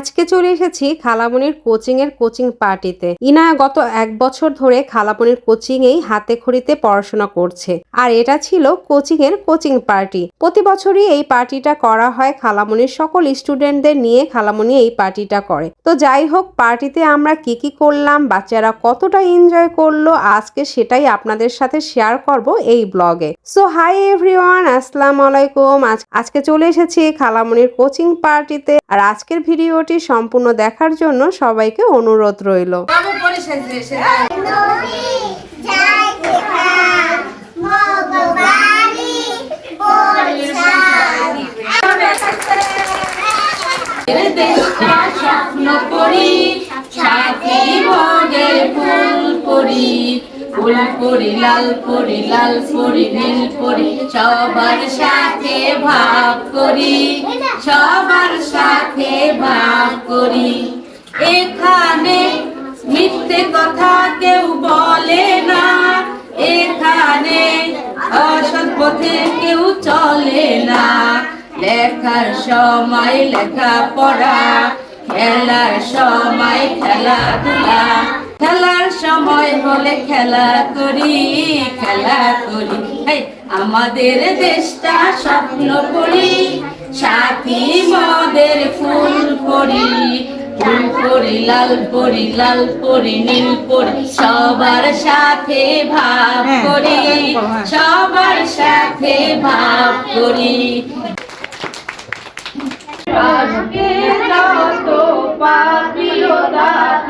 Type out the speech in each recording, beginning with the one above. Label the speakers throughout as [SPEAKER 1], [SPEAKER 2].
[SPEAKER 1] আজকে চলে এসেছি খালামনির কোচিং এর কোচিং পার্টিতে। ইনা গত এক বছর ধরে খালামনির কোচিং এই হাতে খড়িতে পড়াশোনা করছে। আর এটা ছিল কোচিং এর কোচিং পার্টি। প্রতি বছরই এই পার্টিটা করা হয় খালামনির সকল স্টুডেন্টদের নিয়ে খালামনি এই পার্টিটা করে। তো যাই হোক, পার্টিতে আমরা কি কি করলাম, বাচ্চারা কতটা এনজয় করল, আজকে সেটাই আপনাদের সাথে শেয়ার করব এই ব্লগে সো হাই এভরিওয়ান আসসালাম আলাইকুম। আজ- আজকে চলে এসেছি খালামনির কোচিং পার্টিতে। আর আজকের ভিডিওটি সম্পূর্ণ দেখার জন্য সবাইকে অনুরোধ রইল।
[SPEAKER 2] স্বপ্ন মনের ফুল করি। ফুল করি লাল করি লাল করি নীল করি সবার সাথে ভাব করি, সবার সাথে ভাব করি। এখানে মিথ্যে কথা কেউ বলে না, এখানে অসৎ পথে কেউ চলে না। লেখার সময় লেখা পড়া খেলার সময় খেলাধুলা খেলার সময় হলে খেলা করি খেলা করি। আমাদের দেশটা স্বপ্ন করি সাথী মদের ফুল করি। ফুল করি লাল করি লাল করি নীল করি সবার সাথে ভাব করি সবার সাথে ভাব করি। আজকে যত পাপি ও তাপি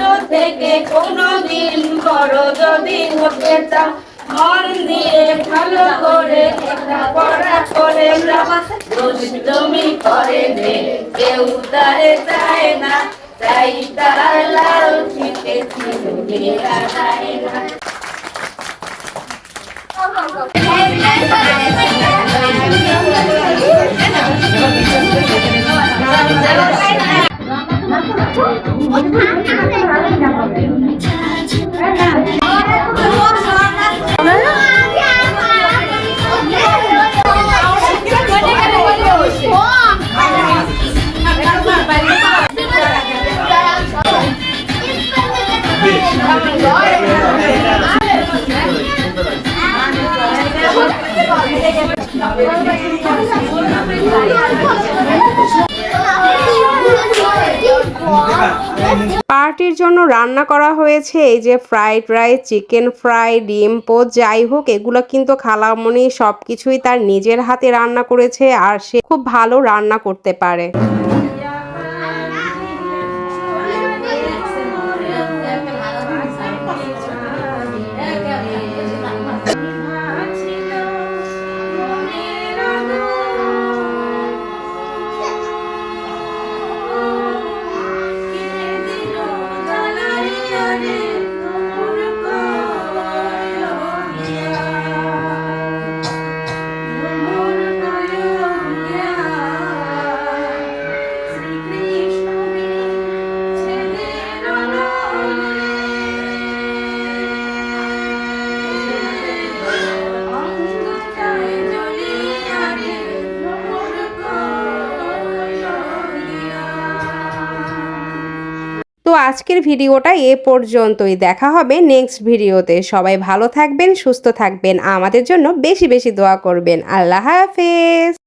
[SPEAKER 2] থেকে কোনো দিন বড় যদি চাও মন দিয়ে ভালো করে পড়া করে দুষ্টমি করে যে কেউ তারে চায় না, তাই তার লাল ফিতে ছিল না।
[SPEAKER 1] পার্টির জন্য রান্না করা হয়েছে এই যে ফ্রাইড রাইস, চিকেন ফ্রাই, ডিম পোচ যাই হোক, এগুলো কিন্তু খালামণি সব কিছুই তার নিজের হাতে রান্না করেছে আর সে খুব ভালো রান্না করতে পারে। আজকের ভিডিওটা এ পর্যন্তই। দেখা হবে নেক্সট ভিডিওতে। সবাই ভালো থাকবেন, সুস্থ থাকবেন। আমাদের জন্য বেশি বেশি দোয়া করবেন। আল্লাহ হাফেজ।